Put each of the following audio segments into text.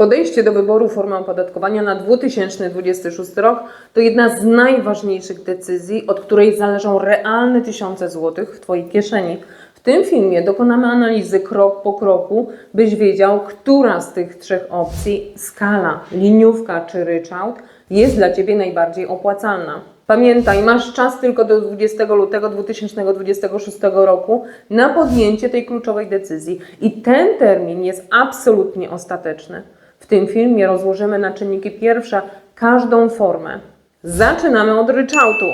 Podejście do wyboru formy opodatkowania na 2026 rok to jedna z najważniejszych decyzji, od której zależą realne tysiące złotych w Twojej kieszeni. W tym filmie dokonamy analizy krok po kroku, byś wiedział, która z tych trzech opcji skala, liniówka czy ryczałt jest dla Ciebie najbardziej opłacalna. Pamiętaj, masz czas tylko do 20 lutego 2026 roku na podjęcie tej kluczowej decyzji i ten termin jest absolutnie ostateczny. W tym filmie rozłożymy na czynniki pierwsze każdą formę. Zaczynamy od ryczałtu.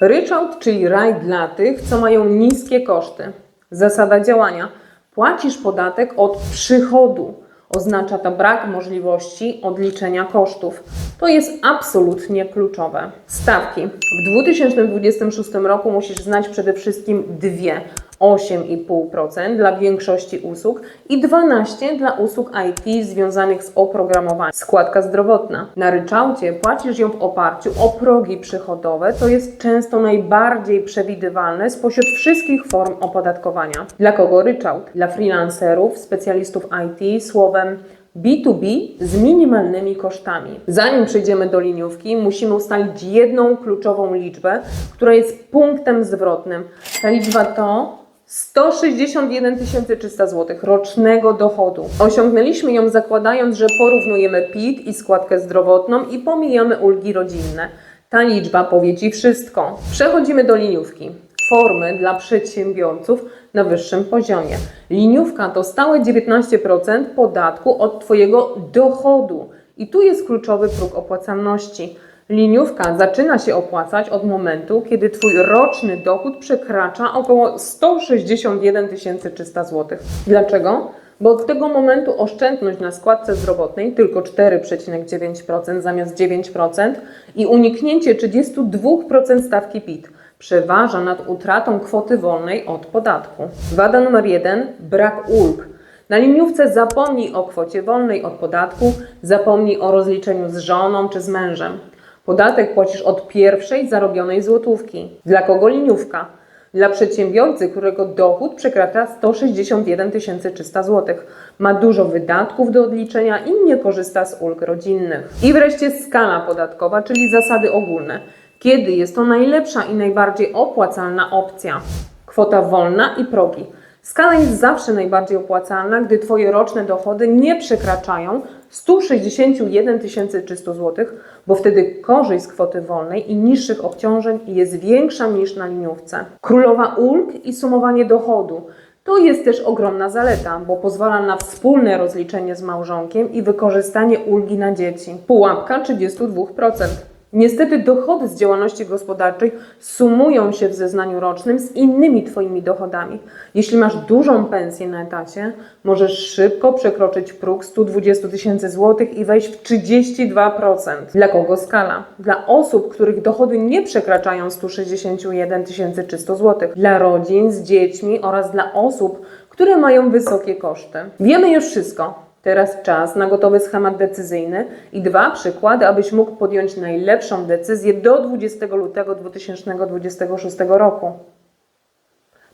Ryczałt, czyli raj dla tych, co mają niskie koszty. Zasada działania. Płacisz podatek od przychodu. Oznacza to brak możliwości odliczenia kosztów. To jest absolutnie kluczowe. Stawki. W 2026 roku musisz znać przede wszystkim dwie. 8,5% dla większości usług i 12% dla usług IT związanych z oprogramowaniem. Składka zdrowotna. Na ryczałcie płacisz ją w oparciu o progi przychodowe, to jest często najbardziej przewidywalne spośród wszystkich form opodatkowania. Dla kogo ryczałt? Dla freelancerów, specjalistów IT, słowem B2B z minimalnymi kosztami. Zanim przejdziemy do liniówki, musimy ustalić jedną kluczową liczbę, która jest punktem zwrotnym. Ta liczba to 161 300 zł rocznego dochodu. Osiągnęliśmy ją zakładając, że porównujemy PIT i składkę zdrowotną i pomijamy ulgi rodzinne. Ta liczba powie Ci wszystko. Przechodzimy do liniówki. Formy dla przedsiębiorców na wyższym poziomie. Liniówka to stałe 19% podatku od Twojego dochodu. I tu jest kluczowy próg opłacalności. Liniówka zaczyna się opłacać od momentu, kiedy Twój roczny dochód przekracza około 161 300 zł. Dlaczego? Bo od tego momentu oszczędność na składce zdrowotnej tylko 4,9% zamiast 9% i uniknięcie 32% stawki PIT przeważa nad utratą kwoty wolnej od podatku. Wada numer jeden brak ulg. Na liniówce zapomnij o kwocie wolnej od podatku, zapomnij o rozliczeniu z żoną czy z mężem. Podatek płacisz od pierwszej zarobionej złotówki. Dla kogo liniówka? Dla przedsiębiorcy, którego dochód przekracza 161 300 zł, ma dużo wydatków do odliczenia i nie korzysta z ulg rodzinnych. I wreszcie skala podatkowa, czyli zasady ogólne. Kiedy jest to najlepsza i najbardziej opłacalna opcja? Kwota wolna i progi. Skala jest zawsze najbardziej opłacalna, gdy Twoje roczne dochody nie przekraczają 161 300 zł, bo wtedy korzyść z kwoty wolnej i niższych obciążeń jest większa niż na liniówce. Królowa ulg i sumowanie dochodu. To jest też ogromna zaleta, bo pozwala na wspólne rozliczenie z małżonkiem i wykorzystanie ulgi na dzieci. Pułapka 32%. Niestety dochody z działalności gospodarczej sumują się w zeznaniu rocznym z innymi Twoimi dochodami. Jeśli masz dużą pensję na etacie, możesz szybko przekroczyć próg 120 tysięcy złotych i wejść w 32%. Dla kogo skala? Dla osób, których dochody nie przekraczają 161 300 złotych. Dla rodzin z dziećmi oraz dla osób, które mają wysokie koszty. Wiemy już wszystko. Teraz czas na gotowy schemat decyzyjny i dwa przykłady, abyś mógł podjąć najlepszą decyzję do 20 lutego 2026 roku.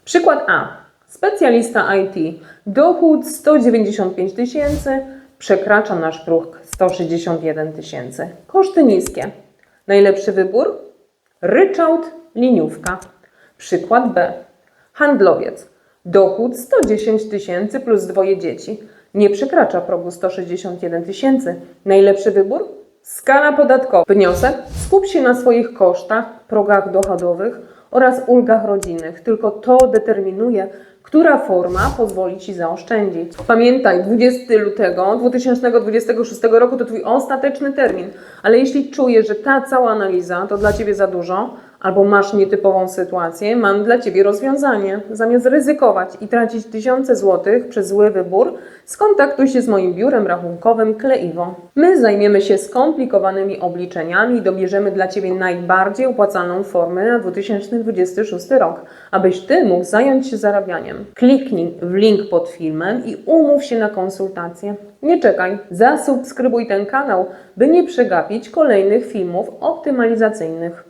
Przykład A. Specjalista IT. Dochód 195 tysięcy, przekracza nasz próg 161 tysięcy. Koszty niskie. Najlepszy wybór? Ryczałt, liniówka. Przykład B. Handlowiec. Dochód 110 tysięcy plus dwoje dzieci. Nie przekracza progu 161 tysięcy. Najlepszy wybór? Skala podatkowa. Wniosek? Skup się na swoich kosztach, progach dochodowych oraz ulgach rodzinnych. Tylko to determinuje, która forma pozwoli Ci zaoszczędzić. Pamiętaj, 20 lutego 2026 roku to Twój ostateczny termin, ale jeśli czujesz, że ta cała analiza to dla Ciebie za dużo, albo masz nietypową sytuację, mam dla Ciebie rozwiązanie. Zamiast ryzykować i tracić tysiące złotych przez zły wybór, skontaktuj się z moim biurem rachunkowym Kleiwo. My zajmiemy się skomplikowanymi obliczeniami i dobierzemy dla Ciebie najbardziej opłacalną formę na 2026 rok, abyś Ty mógł zająć się zarabianiem. Kliknij w link pod filmem i umów się na konsultację. Nie czekaj, zasubskrybuj ten kanał, by nie przegapić kolejnych filmów optymalizacyjnych.